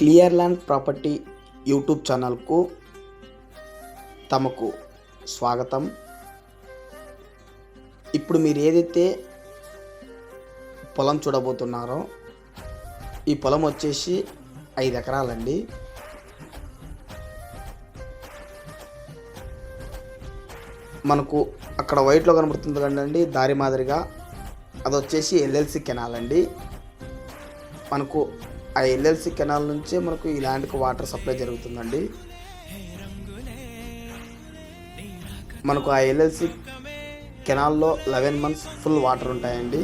Clear land property YouTube ఛానల్కు తమకు స్వాగతం. ఇప్పుడు మీరు ఏదైతే పొలం చూడబోతున్నారో ఈ పొలం వచ్చేసి ఐదు ఎకరాలండి. మనకు అక్కడ వైట్లో కనబడుతుంది కదండి దారి మాదిరిగా. అది వచ్చేసి ఎల్ఎల్సి కెనాల్ అండి మనకు ఆ ఎల్ఎల్సి కెనాల్ నుంచే మనకు ఈ ల్యాండ్కి వాటర్ సప్లై జరుగుతుందండి. మనకు ఆ ఎల్ఎల్సి కెనాల్లో లెవెన్ మంత్స్ ఫుల్ వాటర్ ఉంటాయండి.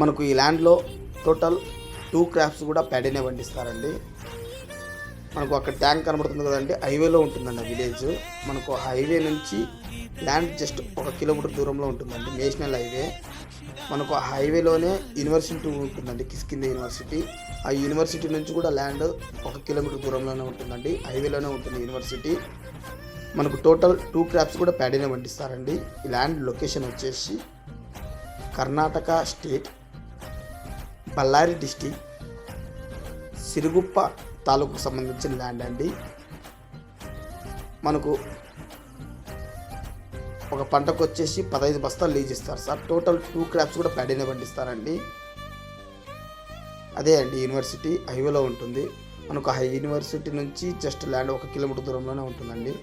మనకు ఈ ల్యాండ్లో టోటల్ టూ క్రాఫ్ట్స్ కూడా ప్యాడీనే పండిస్తారండి. మనకు అక్కడ ట్యాంక్ కనబడుతుంది కదండి హైవేలో ఉంటుందండి ఆ విలేజ్. మనకు హైవే నుంచి ల్యాండ్ జస్ట్ ఒక కిలోమీటర్ దూరంలో ఉంటుందండి నేషనల్ హైవే. మనకు ఆ హైవేలోనే యూనివర్సిటీ ఉంటుందండి కిస్కింద యూనివర్సిటీ. ఆ యూనివర్సిటీ నుంచి కూడా ల్యాండ్ ఒక కిలోమీటర్ దూరంలోనే ఉంటుందండి హైవేలోనే ఉంటుంది యూనివర్సిటీ. మనకు టోటల్ టూ క్రాప్స్ కూడా ప్యాడీనే పండిస్తారండి. ఈ ల్యాండ్ లొకేషన్ వచ్చేసి కర్ణాటక స్టేట్ బళ్ళారి డిస్టిక్ సిరుగుప్ప తాలూకు సంబంధించిన ల్యాండ్ అండి. మనకు ఒక పంటకు వచ్చేసి పదహైదు బస్తాలు లీజ్ ఇస్తారు సార్. టోటల్ టూ క్రాప్స్ కూడా ప్యాడీనే పండిస్తారండి. అదే అండి యూనివర్సిటీ హైవేలో ఉంటుంది. మనకు ఆ యూనివర్సిటీ నుంచి జస్ట్ ల్యాండ్ ఒక కిలోమీటర్ దూరంలోనే ఉంటుందండి.